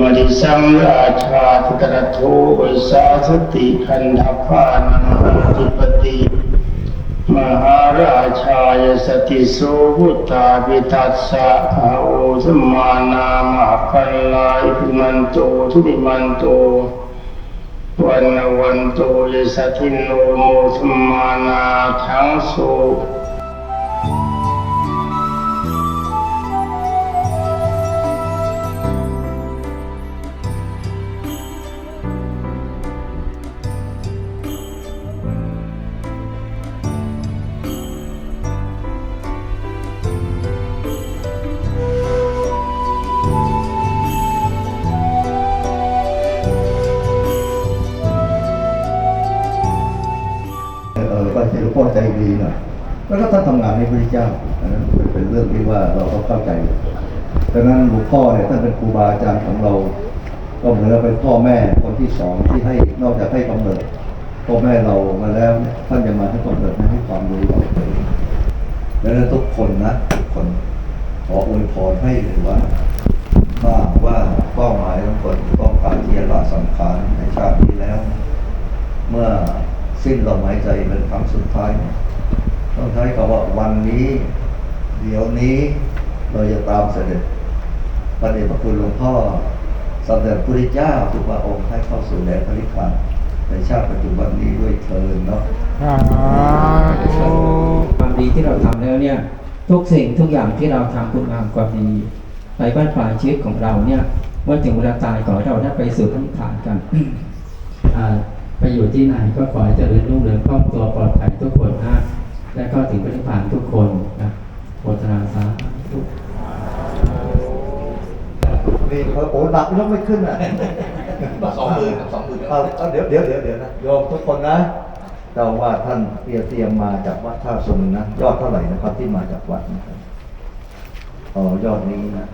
มาริสังราชาธิตรโทสาสติคันธพานังอิปติมหาราชายสติโสพุตาปิตัสสะอาโอสมานามาคัลลายพิมันโตทุติมันโตวันวันโตยสติโนโมสมมานาทังโส ดีหน่อยแล้วก็ท่านทำงานให้พระเจ้าอันนั้นเป็นเรื่องที่ว่าเราต้องเข้าใจดังนั้นหลวงพ่อเนี่ยท่านเป็นครูบาอาจารย์ของเรา ก็เหมือนกับเป็นพ่อแม่คนที่สองที่ให้นอกจากให้กำเนิดพ่อแม่เรามาแล้วท่านจะมาให้กำเนิดให้ความรู้เราดังนั้นทุกคนนะทุกคนขออวยพรให้เลยว่าถ้าว่าเป้าหมายของคนต้องการที่จะละสังขารในชาตินี้แล้ว เมื่อสิ้นลมหายใจเป็นครั้งสุดท้ายเนี่ย ต้องใช้คำว่าวันนี้ เดี๋ยวนี้เราจะตามเสด็จพระเดชพระคุณหลวงพ่อสมเด็จพระพุทธเจ้าทุกพระองค์ให้เข้าสู่แดนพระนิพพานในชาติปัจจุบันนี้ด้วยเทินเนาะความดีที่เราทำแล้วเนี่ยทุกสิ่งทุกอย่างที่เราทำคุณงามความดีในบ้านปลายชีวิตของเราเนี่ยเมื่อถึงเวลาตายขอเราได้ไปสู่พระนิพพานกันไปอยู่ที่ไหนก็ขอให้เจริญรุ่งเรืองครอบครัวปลอดภัยทุกคนนะ และก็ถึงพระนิพพานทุกคนนะโมทนาสาธุนี่โอ้หนักยกไม่ขึ้นอะสองหมื่นสองหมื่นเอาเอาเดี๋ยวเดี๋ยวเดี๋ยวเดี๋ยวนะโยมทุกคนนะเจ้าว่าท่านเตรียมเตรียมมาจากวัดท่าซุงนะยอดเท่าไหร่นะครับที่มาจากวัดนะครับอ๋อยอดนี้นะ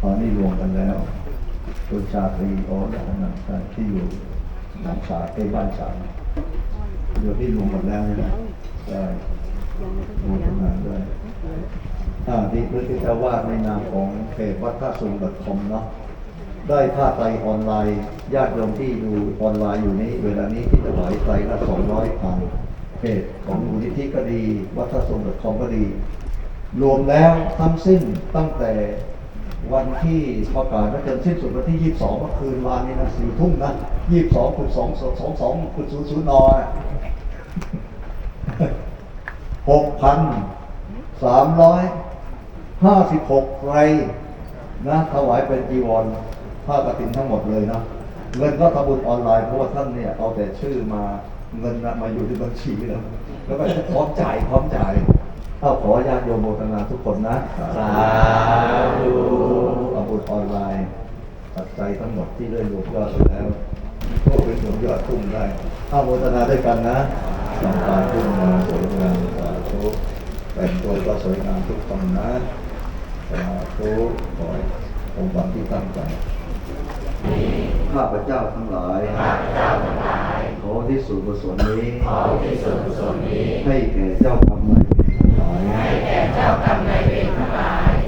อ๋อนี่รวมกันแล้วตัวชาตรีอ๋อแล้วนั่นใช่ที่อยู่หลังสาเอ้ยบ้านสาม เดี๋ยวที่รวมหมดแล้วนี่นะได้รวมทำงานด้วยอ่าที่พระเจ้าวาดในนามของเพจวัดท่าซุง .com เนาะได้ผ้าไตรออนไลน์ญาติโยมที่ดูออนไลน์อยู่นี้ เวลานี้ที่ถวายไตรละสองร้อยผ่านเพจของมูลนิธิก็ดี วัฒนสมบัติคอมก็ดี รวมแล้วทั้งสิ้นตั้งแต่ วันที่ประกาศว่าจะสิ้นสุดวันที่ 22เมื่อคืนวานนี้นะสี่ทุ่มนะ22ขุด2 2 2ขุด0 0นนะหกพันสามร้อยห้าสิบหกไรนะถวายเป็นจีวรผ้ากฐินทั้งหมดเลยนะเงินก็ทำบุญออนไลน์เพราะว่าท่านเนี่ยเอาแต่ชื่อมาเงินมาอยู่ที่บัญชีแล้วแล้วก็พร้อมจ่ายพร้อมจ่าย ถ้าขอญาติโยมโมทนาทุกคนนะ สาธุทำบุญออนไลน์ปัจจัยทั้งหมดที่ได้รวมยอดไปแล้วก็เป็นรวมยอดทุ่มได้ถ้าโมทนาด้วยกันนะลำตาทุ่มมาสวยงามสาธุแต่งตัวก็สวยงามทุกคนนะสาธุขอให้องค์ความที่ตั้งใจข้าพเจ้าทั้งหลายขอที่สุดกุศลนี้ ให้แก่เจ้ากรรมนายเวรทั้งหลาย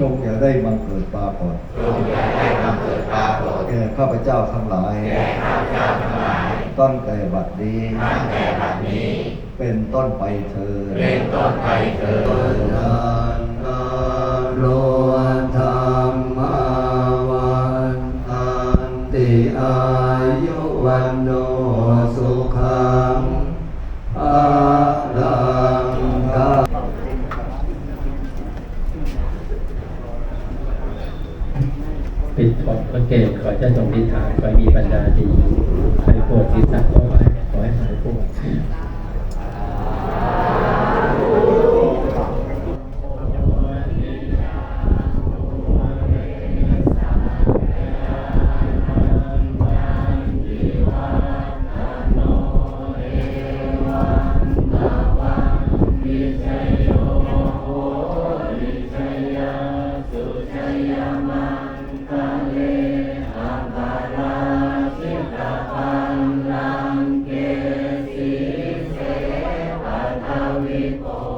จงอย่าได้มาเกิดปรากฏแก่ข้าพเจ้าทั้งหลายตั้งแต่บัดนี้ เป็นต้นไปเธอเป็นต้นไปเธอโลธรรมาวันตันติอา จะส่งนิฐานไปมีบรรดาดีไปปวดศีรษะก็ไปขอให้หายปวด People.